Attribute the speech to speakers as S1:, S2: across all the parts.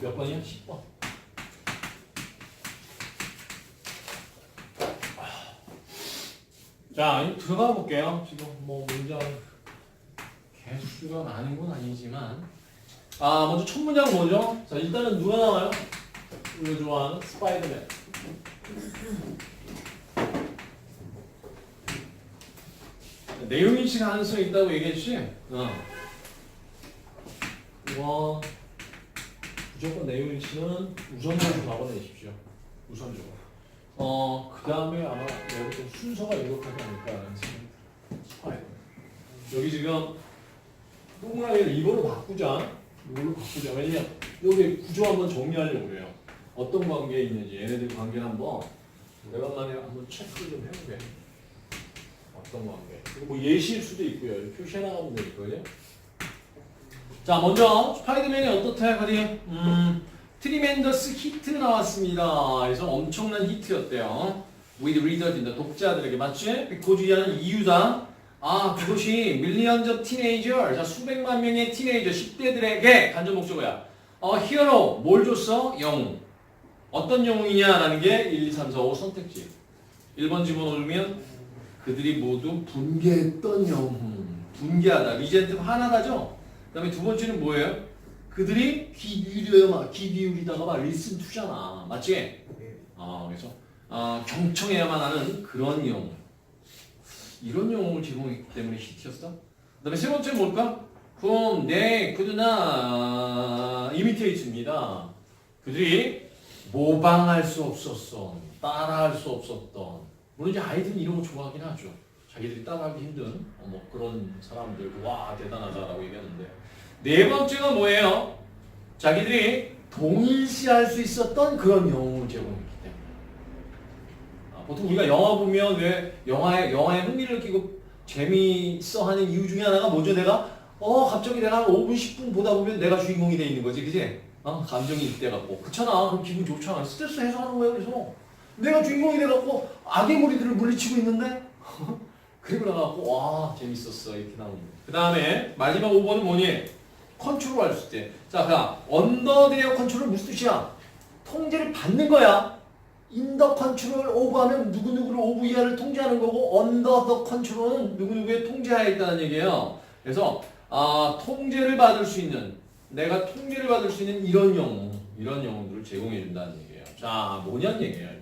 S1: 몇 번이야? 10번. 자, 이제 들어가 볼게요. 지금 뭐 문장 개수가 많은 건 아니지만 아 먼저 첫 문장 뭐죠? 자 일단은 누가 나와요? 우리가 좋아하는 스파이더맨. 내용인식 가능성이 있다고 얘기했지? 어. 와 무조건 내용인식은 우선적으로 잡아내십시오. 우선적으로. 어, 그 다음에 아마 내가 볼때 순서가 이렇게 않을까라는. 여기 지금 동그라미를 이걸로 바꾸자. 이걸로 바꾸자. 왜냐면 여기 구조 한번 정리하려고 그래요. 어떤 관계에 있는지 얘네들 관계를 한번 오래간만에 한번 체크를 좀 해보게. 어떤 관계. 그리고 뭐 예시일 수도 있고요. 표시해 나가면 되거든요. 자, 먼저 스파이더맨이 어떻대? 그리 음, 트리멘더스 히트 나왔습니다. 그래서 엄청난 히트였대요. with readers, 독자들에게 맞지? 이하는 이유다. 아, 그것이 millions of teenager, 자, 수백만 명의 티네이저 10대들에게 간접 목적어야. 어, 히어로, 뭘 줬어? 영웅. 어떤 영웅이냐라는 게 1, 2, 3, 4, 5 선택지. 1번 집어넣으면 그들이 모두 분개했던 영웅. 분개하다. 리젠트 화나다죠? 그 다음에 두 번째는 뭐예요? 그들이 귀 기울여야 막, 귀 기울이다가 막 리슨 투잖아. 맞지? 아, 그래서, 아, 경청해야만 하는 그런 영웅. 이런 영웅을 제공했기 때문에 히트였어. 그 다음에 세 번째 뭘까? 그럼 네, 그드나 이미테이트입니다. 그들이 모방할 수 없었어. 따라할 수 없었던. 물론 이제 아이들은 이런 거 좋아하긴 하죠. 자기들이 따라하기 힘든 어, 뭐 그런 사람들 와 대단하다라고 얘기하는데 네 번째가 뭐예요? 자기들이 동일시할 수 있었던 그런 영웅을 제공했기 때문에. 아, 보통 우리가 영화 보면 왜 영화에 영화에 흥미를 느끼고 재미있어 하는 이유 중에 하나가 뭐죠? 내가 어 갑자기 내가 한 5분 10분 보다 보면 내가 주인공이 돼 있는 거지, 그지? 어 감정이 입돼 갖고 그렇잖아. 그럼 기분 좋잖아. 스트레스 해소하는 거야 그래서 내가 주인공이 돼 갖고 악의 무리들을 물리치고 있는데 그리고 나가고 와 재밌었어 이렇게 거야. 그 다음에 마지막 5번은 뭐니? 컨트롤 할수 있대. 자, 그냥 언더 데어 컨트롤 무슨 뜻이야? 통제를 받는 거야. 인더 컨트롤 오버하면 누구누구를 오브 이하를 통제하는 거고 언더 더 컨트롤은 누구누구의 통제하에 있다는 얘기예요. 그래서 아, 통제를 받을 수 있는 내가 통제를 받을 수 있는 이런 영웅 이런 영웅들을 제공해 준다는 얘기예요. 자, 뭐냐는 얘기예요.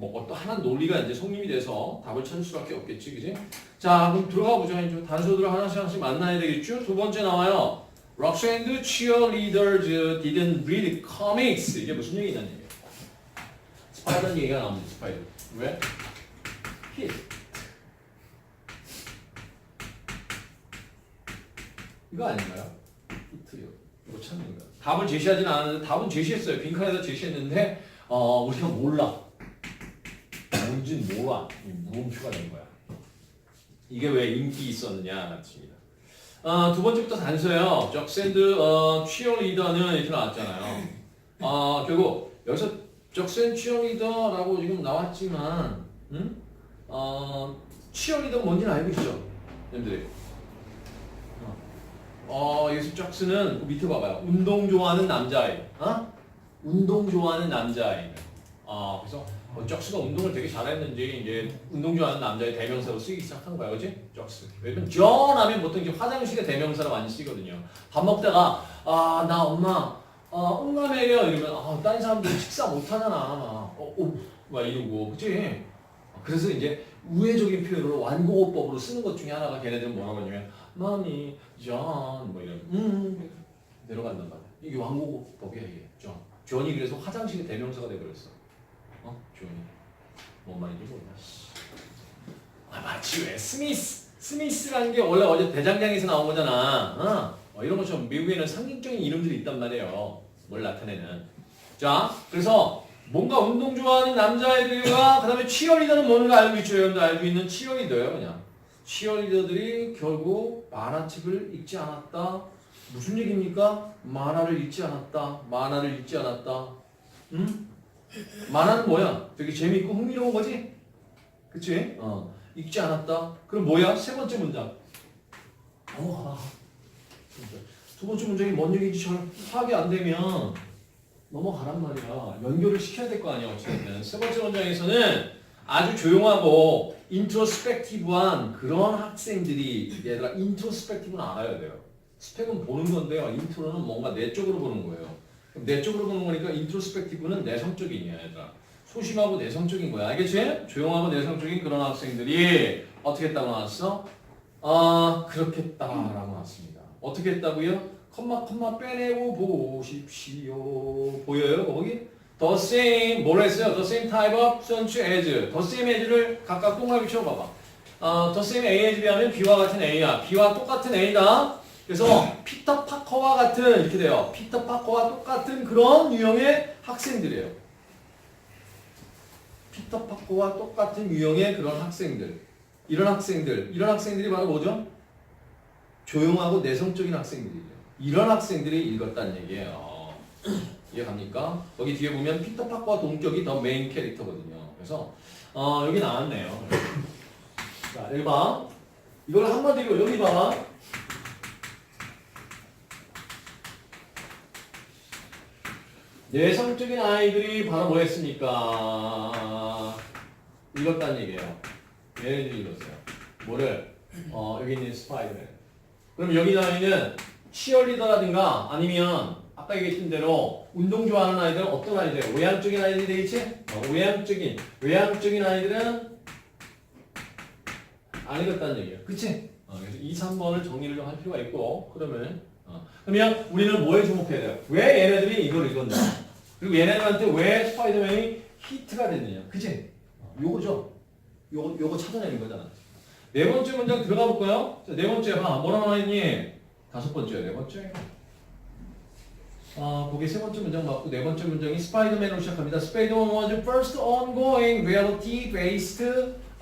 S1: 뭐 하나 논리가 이제 성립이 돼서 답을 찾을 수밖에 없겠지, 그지? 자, 그럼 들어가 보자. 이제 단서들을 하나씩 하나씩 만나야 되겠죠? 두 번째 나와요. And cheerleaders didn't read comics. 이게 무슨 얘기냐는 얘기예요. 스파이더 얘기가 나옵니다. 스파이더. 왜? hit. 이거 아닌가요? 히트요. 이거 찾는 거야. 답을 제시하진 않았는데 답은 제시했어요. 빈칸에다 제시했는데 어, 우리가 몰라. 뭔진 몰라. 이 물음표가 된 거야. 이게 왜 인기 있었느냐 같습니다. 아, 두 번째부터 단서예요. 적샌드 어, 치어리더는 이렇게 나왔잖아요. 아, 결국 여기서 적샌 치어리더라고 지금 나왔지만, 음? 어, 치어리더가 뭔지는 알고 있죠, 여러분들이. 어, 어, 여기서 적스는 그 밑에 봐봐요. 운동 좋아하는 남자아이. 어? 운동 좋아하는 남자아이. 어, 그래서 어, 적스가 운동을 되게 잘했는지 이제 운동 좋아하는 남자의 대명사로 쓰기 시작한 거야, 그지? 적스. 왜냐면 존 하면 보통 이제 화장실의 대명사로 많이 쓰거든요. 밥 먹다가 아 나 엄마 어 응가매려 이러면 아 다른 사람들 식사 어, 어, 막 이러고, 그지? 그래서 이제 우회적인 표현으로 완고어법으로 쓰는 것 중에 하나가 걔네들은 뭐라고 하냐면 마미, 존뭐 이런 음 내려간단 말이야. 이게 완고어법이야 이게 존. 존이 그래서 화장실의 대명사가 돼버렸어. 어? 존이. 뭔 말인지 몰라. 씨. 아 마치 왜 스미스 스미스라는 게 원래 어제 대장장에서 나온 거잖아. 어? 어, 이런 것처럼 미국에는 상징적인 이름들이 있단 말이에요. 뭘 나타내는. 자, 그래서 뭔가 운동 좋아하는 남자애들과 그 다음에 치어리더는 뭔가 알고 있죠. 여러분들 알고 있는 치어리더예요, 그냥. 치어리더들이 결국 만화책을 읽지 않았다. 무슨 얘기입니까? 만화를 읽지 않았다. 만화를 읽지 않았다. 응? 만화는 뭐야? 되게 재밌고 흥미로운 거지? 그치? 어. 읽지 않았다. 그럼 뭐야? 세 번째 문장. 진짜. 두 번째 문장이 뭔 얘기인지 잘 파악이 안 되면 넘어가란 말이야. 연결을 시켜야 될 거 아니야, 어쨌든. 세 번째 원장에서는 아주 조용하고 인트로스펙티브한 그런 학생들이 얘들아 인트로스펙티브는 알아야 돼요. 스펙은 보는 건데요. 인트로는 뭔가 내 쪽으로 보는 거예요. 그럼 내 쪽으로 보는 거니까 인트로스펙티브는 내성적인이야, 얘들아. 소심하고 내성적인 거야. 알겠지? 조용하고 내성적인 그런 학생들이 어떻게 했다고 나왔어? 아, 그렇겠다라고 나왔습니다. 어떻게 했다고요? 컴마 컴마 빼내고 보십시오. 보여요, 거기? The same, 뭐라 했어요? The same type of such as. The same as를 각각 동그라미 쳐봐봐. 어, the same A as 비하면 B와 같은 A야. B와 똑같은 A다. 그래서 피터 파커와 같은 이렇게 돼요. 피터 파커와 똑같은 그런 유형의 학생들이에요. 피터 파커와 똑같은 유형의 그런 학생들. 이런 학생들, 이런 학생들이 바로 뭐죠? 조용하고 내성적인 학생들이죠. 이런 학생들이 읽었다는 얘기예요. 이해갑니까? 여기 뒤에 보면 피터 파커와 동격이 더 메인 캐릭터거든요. 그래서 어, 여기 나왔네요. 자, 여기 봐. 이걸 한마디로 여기 봐. 내성적인 아이들이 바로 뭐 했습니까? 읽었다는 얘기예요. 얘네들이 읽었어요. 뭐를? 어, 여기 있는 스파이더맨. 그럼 여기 나와 있는 치어리더라든가 아니면 아까 얘기했던 대로 운동 좋아하는 아이들은 어떤 아이들? 외향적인 아이들이 되겠지? 어, 외향적인 외향적인 아이들은 안 읽었다는 얘기야. 그치? 어, 그래서 2, 3번을 정리를 좀 할 필요가 있고 그러면 어, 그러면 우리는 뭐에 주목해야 돼요? 왜 얘네들이 이걸 읽었냐? 그리고 얘네들한테 왜 스파이더맨이 히트가 됐느냐? 그치? 어, 요거죠? 요거, 요거 찾아내는 거잖아. 네 번째 문장 들어가 볼까요? 자, 네 번째 봐. 뭐라고 나와있니? 다섯 번째요, 네 번째. 아, 거기 세 번째 문장 맞고 네 번째 문장이 스파이더맨으로 시작합니다. Spider-Man was the first ongoing reality-based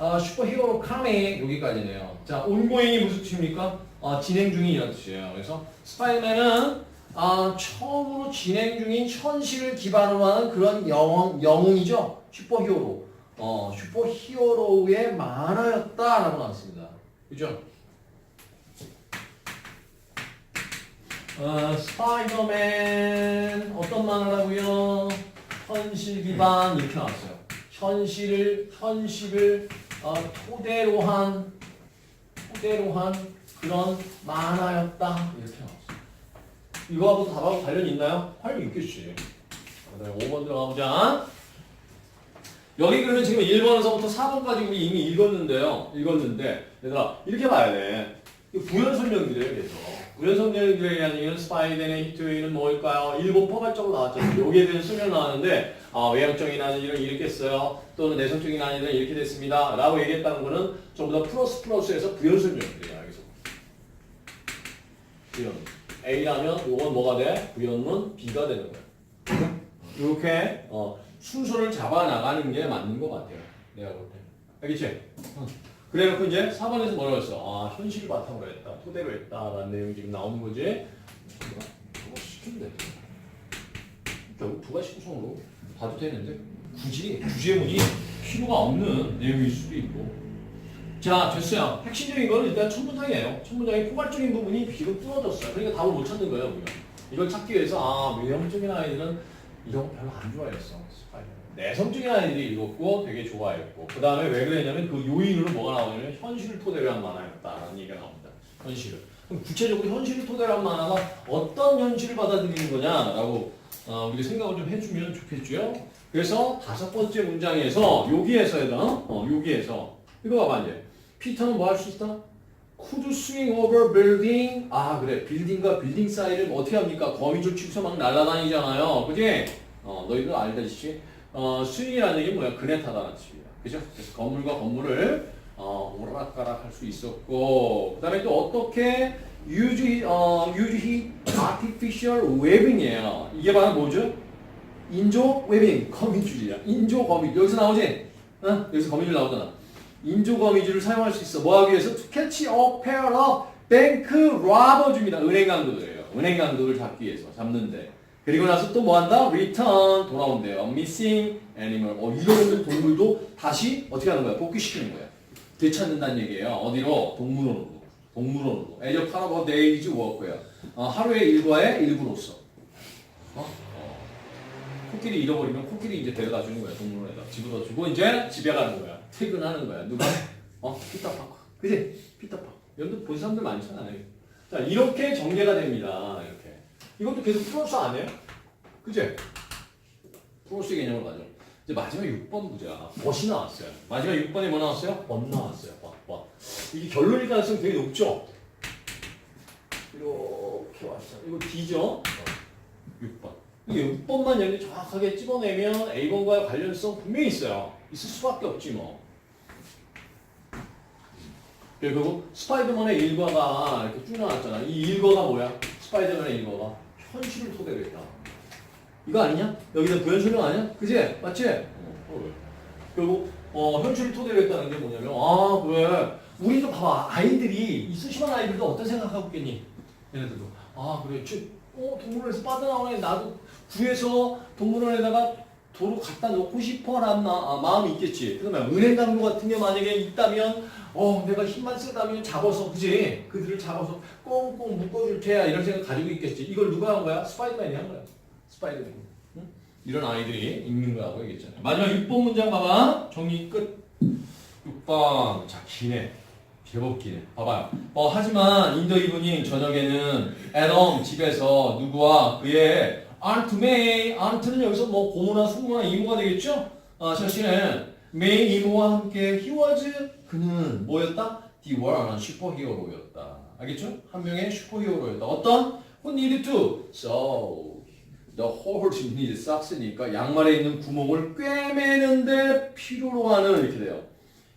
S1: uh, superhero comic 여기까지네요. 자, ongoing이 무슨 뜻입니까? 아, 진행 중이라는 뜻이에요. 그래서 스파이더맨은 아, 처음으로 진행 중인 현실을 기반으로 하는 그런 영웅, 영웅이죠. 슈퍼히어로. 어, 슈퍼히어로의 만화였다라고 나왔습니다. 그죠? 어, 스파이더맨 어떤 만화라고요? 현실 기반 이렇게 나왔어요. 현실을 현실을 어, 토대로 한 토대로 한 그런 만화였다 이렇게 나왔어요. 이거하고 답하고 관련 있나요? 관련 있겠지. 그다음에 5번 들어가보자. 여기 그러면 지금 1번에서부터 4번까지 우리 이미 읽었는데요. 읽었는데 얘들아 이렇게 봐야 돼. 부연 설명들이에요. 그래서 설명들이 아니면 스파이덴의 히트웨이는 뭘까요? 일본 포괄적으로 나왔잖아요. 여기에 대한 설명 나왔는데 아, 외향적인 아이들은 이렇게 했어요. 또는 내성적인 아이들은 이렇게 됐습니다. 라고 얘기했다는 거는 전부 다 플러스 플러스에서 부연 설명들이에요. 여기서 부연 A라면 이건 뭐가 돼? 부연은 B가 되는 거야. 이렇게 어, 순서를 잡아 나가는 게 맞는 것 같아요. 내가 볼 때. 알겠지? 어. 그래놓고 이제 4번에서 뭐라고 했어? 아, 현실을 바탕으로 했다. 토대로 했다 라는 내용이 지금 나오는 거지. 누가 저거 시키면 돼. 결국 두 가지 구성으로 봐도 되는데 굳이 주제문이 필요가 없는 내용일 수도 있고. 자, 됐어요. 핵심적인 거는 일단 첫 문장이에요. 첫 문장의 포괄적인 부분이 비로 뚫어졌어요. 그러니까 답을 못 찾는 거예요. 이걸 찾기 위해서 아, 외형적인 아이들은 이런 거 별로 안 좋아했어. 스파이더맨. 내성적인 아이들이 읽었고 되게 좋아했고 그 다음에 왜 그랬냐면 그 요인으로 뭐가 나오냐면 현실을 토대로 한 만화였다라는 얘기가 나옵니다. 현실을. 그럼 구체적으로 현실을 토대로 한 만화가 어떤 현실을 받아들이는 거냐라고 어, 우리 생각을 좀 해주면 좋겠죠. 그래서 다섯 번째 문장에서 여기에서 해당 어, 여기에서 이거 봐봐 이제 피터는 뭐 할 수 있다? Could swing over building 아 그래 빌딩과 빌딩 사이를 어떻게 합니까? 거미줄 치고서 막 날아다니잖아요. 그지? 어, 너희들 알다시피 어, 스윙이라는 얘기 뭐야? 그네 타다라는 뜻입니다. 그죠? 그래서 건물과 건물을 어, 오락가락 할 수 있었고 그 다음에 또 어떻게 use, 어, he artificial webbing이에요. 이게 바로 뭐죠? 인조 웨빙, 거미줄이야. 인조 거미줄. 여기서 나오지? 어? 여기서 거미줄 나오잖아. 인조 거미줄을 사용할 수 있어. 뭐 하기 위해서? To catch a pair of bank robbers입니다. 은행 강도들이에요. 은행 강도를 잡기 위해서 잡는데. 그리고 나서 또 뭐 한다? Return 돌아온대요. Missing animal. 어, 잃어버린 동물도 다시 어떻게 하는 거야? 복귀시키는 거야. 되찾는다는 얘기예요. 어디로? 동물원으로. 동물원으로. As a part of a day's work고요. 어, 하루의 일과의 일부로서. 어? 어. 코끼리 잃어버리면 코끼리 이제 데려다 주는 거야 동물원에다 집어다 주고 이제 집에 가는 거야 퇴근하는 거야. 누가? 어 피터파크 그지? 피터파크 여러분 본 사람들 많잖아요 자 이렇게 전개가 됩니다. 이렇게. 이것도 계속 플러스 안 해요? 그지? 플러스 개념을 가져 이제 마지막 6번 보자. 벗이 나왔어요? 마지막 6번에 뭐 나왔어요? 벗 나왔어요. 벗벗 이게 결론일 가능성이 되게 높죠? 이렇게 왔어. 이거 D죠? 6번. 이게 6번만 여기 정확하게 집어내면 A번과의 관련성 분명히 있어요. 있을 수밖에 없지 뭐. 그리고 스파이더맨의 일과가 이렇게 쭉 나왔잖아. 이 일과가 뭐야? 스파이더맨의 일과가 현실을 토대로 했다. 이거 아니냐? 여기다 부연설명 아니야? 그지? 맞지? 어, 어, 왜? 그리고 어, 현실을 토대로 했다는 게 뭐냐면 아 그래 우리도 봐봐 아이들이 이 수심한 아이들도 어떤 생각하고 있겠니? 얘네들도 아 그래 저, 어, 동물원에서 빠져나오네 나도 구해서 동물원에다가 도로 갖다 놓고 싶어라는 마, 아, 마음이 있겠지 그러면 은행 강도 같은 게 만약에 있다면 어 내가 힘만 쓰다면 잡아서 그지? 그들을 잡아서 꽁꽁 묶어줄 테야 이런 생각 가지고 있겠지. 이걸 누가 한 거야? 스파이더맨이 한 거야. 스파이더맨 응? 이런 아이들이 있는 거라고 얘기했잖아요. 마지막 6번 문장 봐봐. 정리 끝. 6번. 자 기네 제법 기네 봐봐요 어 하지만 인더 이브닝 저녁에는 애덤 집에서 누구와 그의 아르트 메이 아르트는 여기서 뭐 고모나 숙모나 이모가 되겠죠? 아 자신은 메이 이모와 함께 was 그는 뭐였다? The one 슈퍼히어로였다 알겠죠? 한 명의 슈퍼히어로였다 어떤? Who needed to? So The horse need socks니까 양말에 있는 구멍을 꿰매는데 필요로 하는 이렇게 돼요.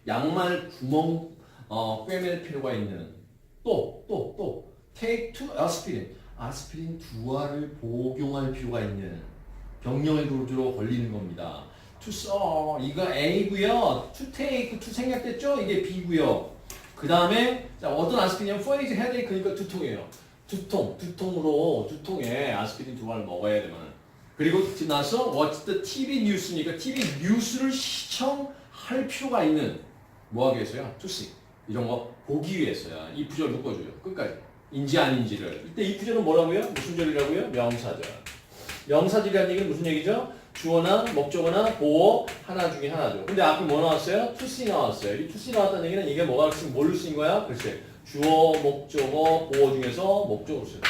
S1: 양말 구멍 어, 꿰맬 필요가 있는 또 또 또 take two aspirin 아스피린 두 알을 복용할 필요가 있는 병령의 도주로 걸리는 겁니다. To 써 이거 A고요. to take to 생략됐죠? 이게 B고요. 그 다음에 자 어떤 아스피린이냐면 for headache니까 두통이에요. 두통, 두통으로 두통에 아스피린 두 알을 먹어야 되면 그리고 지금 나서 What's the TV news니까 TV 뉴스를 시청할 필요가 있는 뭐 하기? To see 이런 거 보기 위해서야 이 부절 묶어줘요 끝까지 인지 아닌지를 이때 이 부절은 뭐라고요? 무슨 절이라고요? 명사절 명사절이라는 얘기는 무슨 얘기죠? 주어나 목적어나 보어 하나 중에 하나죠 근데 앞에 뭐 나왔어요? to see 나왔어요 이 to see 나왔다는 얘기는 이게 뭐가 지금 뭘로 쓰인 거야? 글쎄 주어, 목적어, 보어 중에서 목적으로 써요.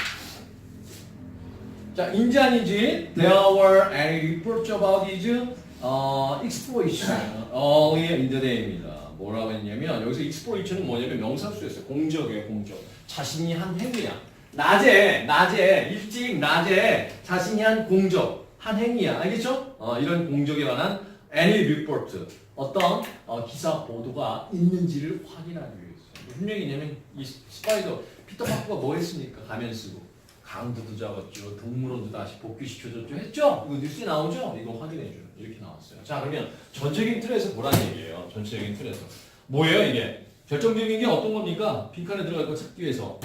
S1: 자, 인지 아닌지 There were any reports about his 어, exploration earlier in the day입니다. 뭐라고 했냐면 여기서 exploration은 뭐냐면 명사수였어요. 공적이에요, 공적. 자신이 한 행위야. 낮에, 낮에, 일찍 낮에 자신이 한 공적, 한 행위야. 알겠죠? 어, 이런 공적에 관한 any report 어떤 어, 기사 보도가 있는지를 확인하기 위해서. 무슨 얘기냐면 이 스파이더 피터 파크가 뭐 했습니까? 가면 쓰고 강도도 잡았죠. 동물원도 다시 복귀시켜줬죠. 했죠? 이거 뉴스에 나오죠? 이거 확인해줘요. 이렇게 나왔어요. 자 그러면 전체적인 틀에서 보라는 얘기예요. 전체적인 틀에서 뭐예요 이게? 결정적인 게 어떤 겁니까? 빈칸에 들어갈 거 찾기 위해서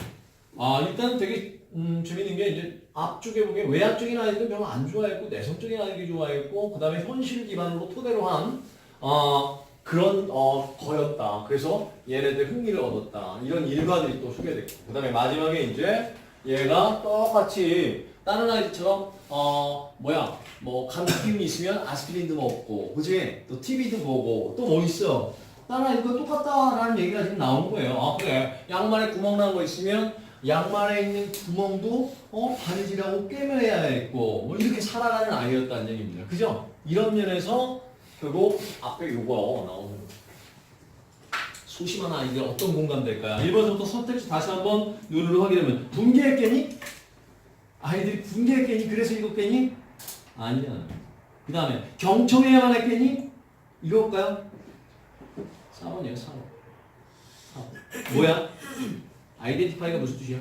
S1: 아 일단 되게 음, 재밌는 게 이제 앞쪽에 보면 외향적인 아이들은 별로 안 좋아했고 내성적인 아이들이 좋아했고 그 다음에 현실 기반으로 토대로 한 어, 그런 어, 거였다. 그래서 얘네들 흥미를 얻었다. 이런 일과들이 또 소개됐고 그 다음에 마지막에 이제 얘가 똑같이 다른 아이들처럼 어 뭐야 뭐 감기 기운이 있으면 아스피린도 먹고 그지 또 TV도 보고 또 뭐 있어 다른 아이들과 똑같다라는 얘기가 지금 나오는 거예요 아 그래 양말에 구멍 난 거 있으면 양말에 있는 구멍도 어 바느질하고 꿰매야 했고 뭐 이렇게 살아가는 아이였다는 얘기입니다 그죠 이런 면에서 결국 앞에 요거 나오는 소심한 아이들 어떤 공감될까요? 1번부터 선택지 다시 한번 눈으로 확인하면 분개했겠니? 아이들이 분개했겠니? 그래서 읽었겠니? 아니야. 그 다음에 경청해야만 했겠니? 이거일까요? 4번이에요, 4번. 4번. 뭐야? 아이덴티파이가 무슨 뜻이야?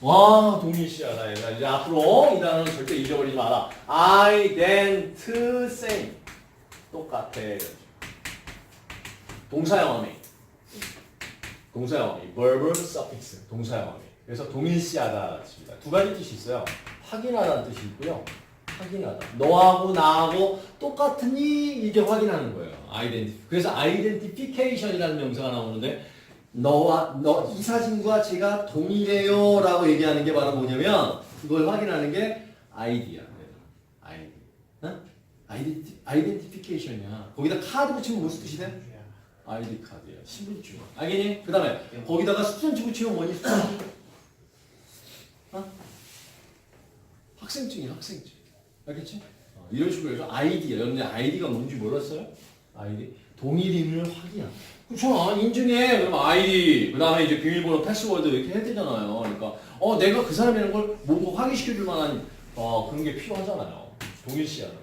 S1: 와, 동일시하다. 얘들아. 이제 앞으로 이 단어는 절대 잊어버리지 마라. 아이덴트 세임. 똑같아. 동사형언이. 동사형언이. verb suffix. 동사형언이. 그래서 동일시하다 뜻입니다. 두 가지 뜻이 있어요. 확인하다는 뜻이 있고요. 확인하다. 너하고 나하고 똑같으니 이게 확인하는 거예요. 아이덴티. 그래서 아이덴티피케이션이라는 명사가 나오는데 너와 너 이 사진과 제가 동일해요라고 얘기하는 게 바로 뭐냐면 그걸 확인하는 게 아이디야. 아이디.
S2: 어? 아이덴티 아이덴티피케이션이야. 거기다 카드 붙이면 무슨 뜻이 돼? 아이디 카드야. 신분증. 알겠니? 그다음에 거기다가 수선지 붙이면 뭐니? 어? 학생증이야, 학생증. 알겠지? 어, 이런 식으로 해서 아이디. 여러분들 아이디가 뭔지 몰랐어요? 아이디. 동일 인을 확인하. 그쵸? 인증해. 그럼 아이디. 그 다음에 이제 비밀번호, 패스워드 이렇게 해야 되잖아요. 그러니까 어 내가 그 사람이라는 걸 보고 확인시켜 줄 만한 어 그런 게 필요하잖아요. 동일시하는.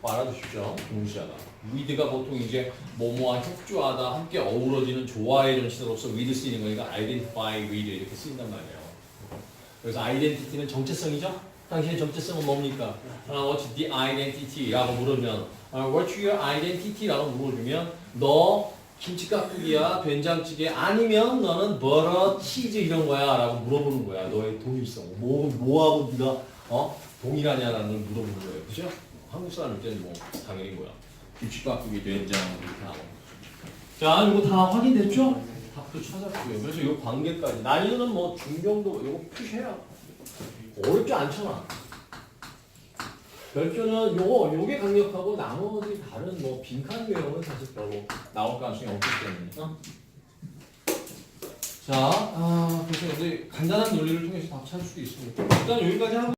S2: 뭐 알아두십시오. 동일시하다. 위드가 보통 이제 뭐뭐와 협조하다, 함께 어우러지는 조화의 전치사로서 위드 쓰이는 거니까 identify with 이렇게 쓰인단 말이에요. 그래서 identity는 정체성이죠. 당신의 정체성은 뭡니까? 아, what's the identity?라고 물으면 아, what's your identity?라고 물어주면 너 김치 깍두기야, 된장찌개 아니면 너는 버터, 치즈 이런 거야 라고 물어보는 거야. 너의 동일성. 뭐 뭐하고 네가 어 동일하냐라는 걸 물어보는 거예요. 그죠? 한국 사람일 때는 뭐 당연히 뭐야. 김치 깍두기, 된장 이렇게 거죠. 자, 이거 다 확인됐죠? 답도 찾았고요. 그래서 이 관계까지 난이도는 뭐 중정도 이거 표시해야 어렵지 않잖아. 별표는 요거 요게 강력하고 나머지 다른 뭐 빈칸 유형은 사실 별로 나올 가능성이 없기 때문에. 어? 자, 아, 그래서 이제 간단한 논리를 통해서 답 찾을 수도 있습니다. 일단 여기까지 하고.